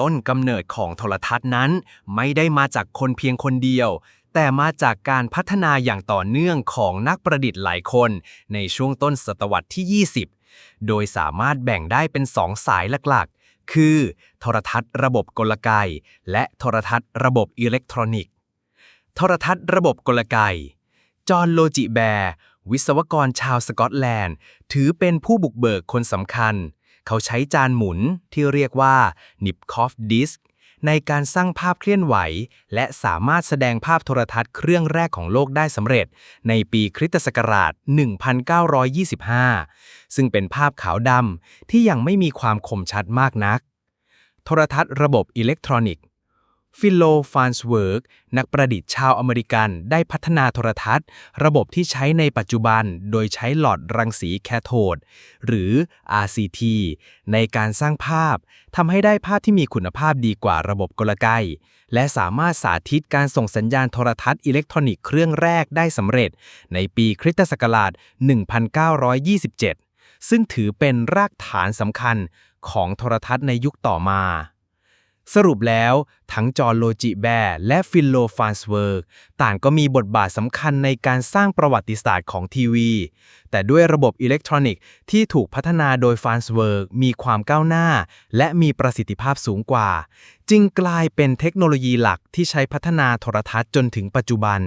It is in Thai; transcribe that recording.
ต้นกำเนิดของโทรทัศน์นั้น ไม่ได้มาจากคนเพียงคนเดียว แต่มาจากการพัฒนาอย่างต่อเนื่องของนักประดิษฐ์หลายคน ในช่วงต้นศตวรรษที่ 20 โดยสามารถแบ่งได้เป็นสองสายหลักๆ คือ โทรทัศน์ระบบกลไก และโทรทัศน์ระบบอิเล็กทรอนิกส์ โทรทัศน์ระบบกลไก จอห์นโลจิแบร์ วิศวกรชาวสกอตแลนด์ ถือเป็นผู้บุกเบิกคนสำคัญ เขาใช้จานหมุนที่เรียกว่านิบคอฟดิสในการสร้างภาพเคลื่อนไหว และสามารถแสดงภาพโทรทัศน์เครื่องแรกของโลกได้สำเร็จ ในปีคริสตศักราช 1925 ซึ่งเป็นภาพขาวดำที่ยังไม่มีความคมชัดมากนัก โทรทัศน์ระบบอิเล็กทรอนิกส์ ฟิโลฟานส์เวิร์กนักประดิษฐ์ชาวอเมริกันได้พัฒนาโทรทัศน์ ระบบที่ใช้ในปัจจุบันโดยใช้หลอดรังสีแคโทด หรือ RCT ในการสร้างภาพทำให้ได้ภาพที่มีคุณภาพดีกว่าระบบกลไก และสามารถสาธิตการส่งสัญญาณโทรทัศน์อิเล็กทรอนิกส์เครื่องแรกได้สำเร็จ ในปีคริสตศักราช 1927 ซึ่งถือเป็นรากฐานสำคัญของโทรทัศน์ในยุคต่อมา สรุปแล้วทั้งจอห์โลจิแบร์และฟิลโลฟานส์เวิร์กต่างก็มีบทบาทสำคัญในการสร้างประวัติศาสตร์ของทีวี แต่ด้วยระบบอิเล็กทรอนิกส์ที่ถูกพัฒนาโดยฟานส์เวิร์กมีความก้าวหน้า และมีประสิทธิภาพสูงกว่า จึงกลายเป็นเทคโนโลยีหลักที่ใช้พัฒนาโทรทัศน์จนถึงปัจจุบัน